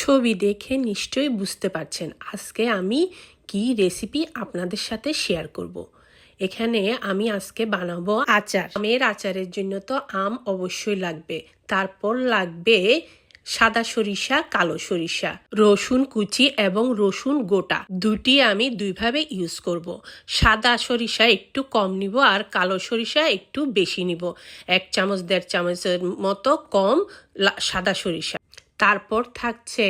ছবি দেখে নিশ্চয়ই বুঝতে পারছেন আজকে আমি কি রেসিপি আপনাদের সাথে শেয়ার করব। এখানে আমি আজকে বানাবো আচার। আমের আচারের জন্য তো আম অবশ্যই লাগবে। তারপর লাগবে সাদা সরিষা, কালো সরিষা, রসুন কুচি এবং রসুন গোটা। দুটি আমি দুইভাবে ইউজ করব। সাদা সরিষা একটু কম নিব আর কালো সরিষা একটু বেশি নিব। এক চামচ, দেড় চামচের মতো কম সাদা সরিষা। তারপর থাকছে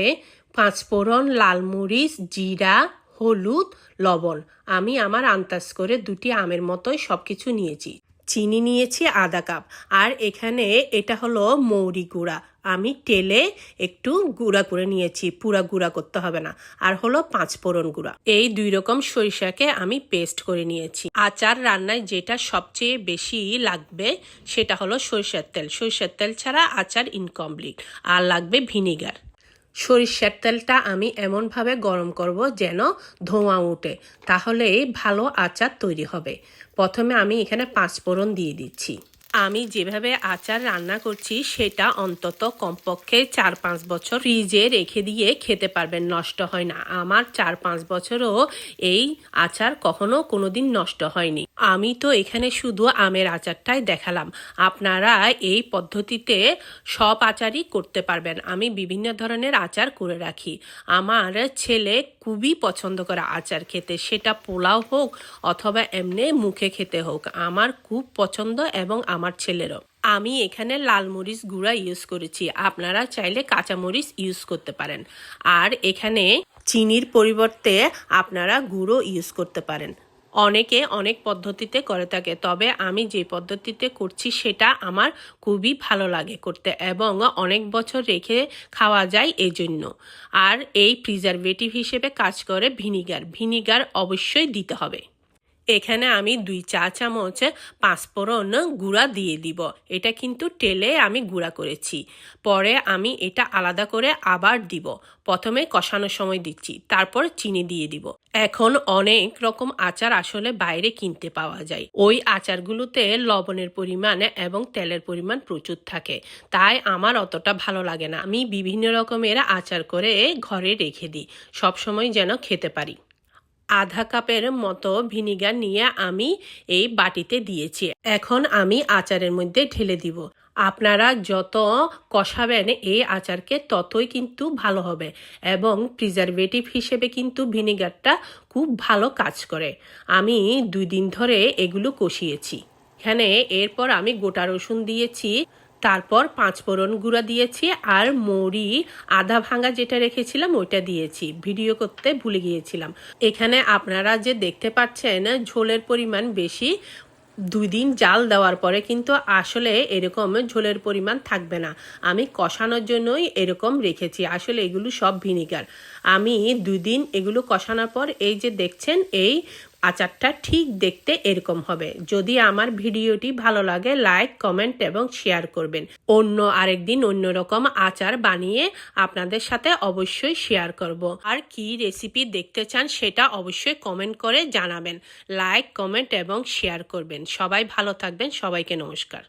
পাঁচফোড়ন লালমরিচ জিরা, হলুদ, লবণ। আমি আমার আন্দাজ করে দুটি আমের মতোই সব কিছু নিয়েছি। চিনি নিয়েছি আধা কাপ। আর এখানে এটা হলো মৌরি গুঁড়া। আমি তেলে একটু গুঁড়া করে নিয়েছি, পুরা গুঁড়া করতে হবে না। আর হলো পাঁচ ফোড়ন গুঁড়া। এই দুই রকম সরিষাকে আমি পেস্ট করে নিয়েছি। আচার রান্নায় যেটা সবচেয়ে বেশি লাগবে সেটা হলো সরিষার তেল। সরিষার তেল ছাড়া আচার ইনকমপ্লিট আর লাগবে ভিনিগার। সরিষার তেলটা আমি এমনভাবে গরম করব যেন ধোঁয়া উঠে তাহলেই ভালো আচার তৈরি হবে। প্রথমে আমি এখানে পাঁচ ফোড়ন দিয়ে দিচ্ছি। আমি যেভাবে আচার রান্না করছি সেটা অন্তত কমপক্ষে চার পাঁচ বছর ফ্রিজে রেখে দিয়ে খেতে পারবেন, নষ্ট হয় না। আমার চার পাঁচ বছরও এই আচার কখনো কোনোদিন নষ্ট হয়নি। আমি তো এখানে শুধু আমের আচারটাই দেখালাম। আপনারা এই পদ্ধতিতে সব আচারই করতে পারবেন। আমি বিভিন্ন ধরনের আচার করে রাখি। আমার ছেলে খুবই পছন্দ করে আচার খেতে। সেটা পোলাও হোক অথবা এমনি মুখে খেতে হোক। আমার খুব পছন্দ এবং আমার ছেলেরও। আমি এখানে লাল মরিচ গুঁড়া ইউজ করেছি। আপনারা চাইলে কাঁচা মরিচ ইউজ করতে পারেন। আর এখানে চিনির পরিবর্তে আপনারা গুঁড়ো ইউজ করতে পারেন। অনেকে অনেক পদ্ধতিতে করে থাকে, তবে আমি যে পদ্ধতিতে করছি সেটা আমার খুবই ভালো লাগে করতে এবং অনেক বছর রেখে খাওয়া যায় এই জন্য আর এই প্রিজারভেটিভ হিসেবে কাজ করে ভিনিগার ভিনিগার অবশ্যই দিতে হবে। এখানে আমি দুই চা চামচ পাঁচফোড়ন গুঁড়া দিয়ে দিব। এটা কিন্তু তেলে আমি গুঁড়া করেছি। পরে আমি এটা আলাদা করে আবার দিব। প্রথমে কষানোর সময় দিচ্ছি, তারপর চিনি দিয়ে দিব। এখন অনেক রকম আচার আসলে বাইরে কিনতে পাওয়া যায়। ওই আচারগুলোতে লবণের পরিমাণ এবং তেলের পরিমাণ প্রচুর থাকে। তাই আমার অতটা ভালো লাগে না। আমি বিভিন্ন রকমের আচার করে ঘরে রেখে দিই। সবসময় যেন খেতে পারি। আধা কাপের মতো ভিনিগার নিয়ে আমি এই বাটিতে দিয়েছি। এখন আমি আচারের মধ্যে ঢেলে দিব। আপনারা যত কষাবেন এই আচারকে ততই কিন্তু ভালো হবে এবং প্রিজারভেটিভ হিসেবে কিন্তু ভিনিগারটা খুব ভালো কাজ করে। আমি দুই দিন ধরে এগুলো কষিয়েছি। এখানে এরপর আমি গোটা রসুন দিয়েছি তারপর পাঁচ ফোড়ন গুঁড়া দিয়েছি আর মৌরি আধা ভাঙা যেটা রেখেছিলাম ওইটা দিয়েছি। ভিডিও করতে ভুলে গিয়েছিলাম। এখানে আপনারা যে দেখতে পাচ্ছেন ঝোলের পরিমাণ বেশি, দুই দিন জাল দেওয়ার পরে কিন্তু আসলে এরকম ঝোলের পরিমাণ থাকবে না। আমি কষানোর জন্যই এরকম রেখেছি। আসলে এগুলো সব ভিনিগার। আমি দুই দিন এগুলো কষানোর পর এই যে দেখছেন, এই আচারটা ঠিক দেখতে এরকম হবে। যদি আমার ভিডিওটি ভালো লাগে লাইক কমেন্ট এবং শেয়ার করবেন। অন্য আরেকদিন অন্য রকম আচার বানিয়ে আপনাদের সাথে অবশ্যই শেয়ার করব। আর কি রেসিপি দেখতে চান সেটা অবশ্যই কমেন্ট করে জানাবেন। লাইক কমেন্ট এবং শেয়ার করবেন। সবাই ভালো থাকবেন। সবাইকে নমস্কার।